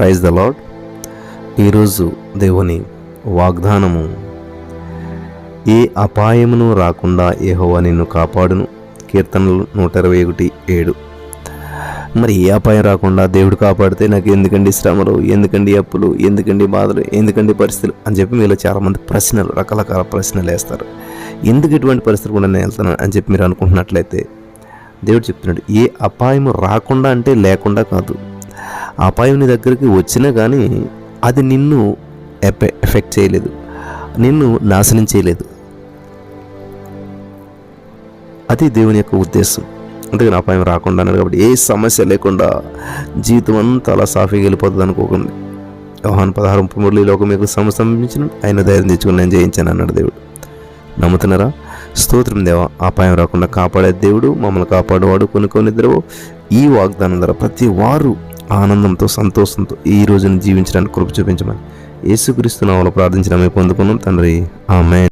Praise the lord ఈరోజు దేవుని వాగ్దానము ఏ అపాయమును రాకుండా ఏహోవా నిన్ను కాపాడును. కీర్తనలు నూట ఇరవై ఒకటి ఏడు. మరి ఏ అపాయం రాకుండా దేవుడు కాపాడితే నాకు ఎందుకండి శ్రమలు ఎందుకండి అప్పులు ఎందుకండి బాధలు ఎందుకండి పరిస్థితులు అని చెప్పి మీలో చాలామంది ప్రశ్నలు రకరకాల ప్రశ్నలు వేస్తారు. ఎందుకు ఇటువంటి పరిస్థితులు కూడా నేను వెళ్తాను అని చెప్పి మీరు అనుకుంటున్నట్లయితే దేవుడు చెప్తున్నాడు ఏ అపాయం రాకుండా అంటే లేకుండా కాదు. అపాయం నీ దగ్గరికి వచ్చినా కానీ అది నిన్ను ఎఫె ఎఫెక్ట్ చేయలేదు. నిన్ను నాశనం చేయలేదు. అది దేవుని యొక్క ఉద్దేశం. అందుకని అపాయం రాకుండా అన్నాడు కాబట్టి ఏ సమస్య లేకుండా జీవితం అంతా అలా సాఫీగా వెళ్ళిపోతుంది అనుకోకండి. వ్యవహాన్ పదహారు ముప్పై మూడు లోకం మీకు సంబంధించిన ఆయన ధైర్యం తెచ్చుకుని నేను జయించాను అన్నాడు దేవుడు. నమ్ముతున్నారా? స్తోత్రం దేవ అపాయం రాకుండా కాపాడే దేవుడు మమ్మల్ని కాపాడేవాడు కొనుక్కొని కొన్ని ఇద్దరు ఈ వాగ్దానం ద్వారా ప్రతి వారు ఆనందంతో సంతోషంతో ఈ రోజును జీవించడానికి కృప చూపించమని యేసుక్రీస్తు నామములో ప్రార్థించడమే పొందుకున్నాం తండ్రి. ఆమె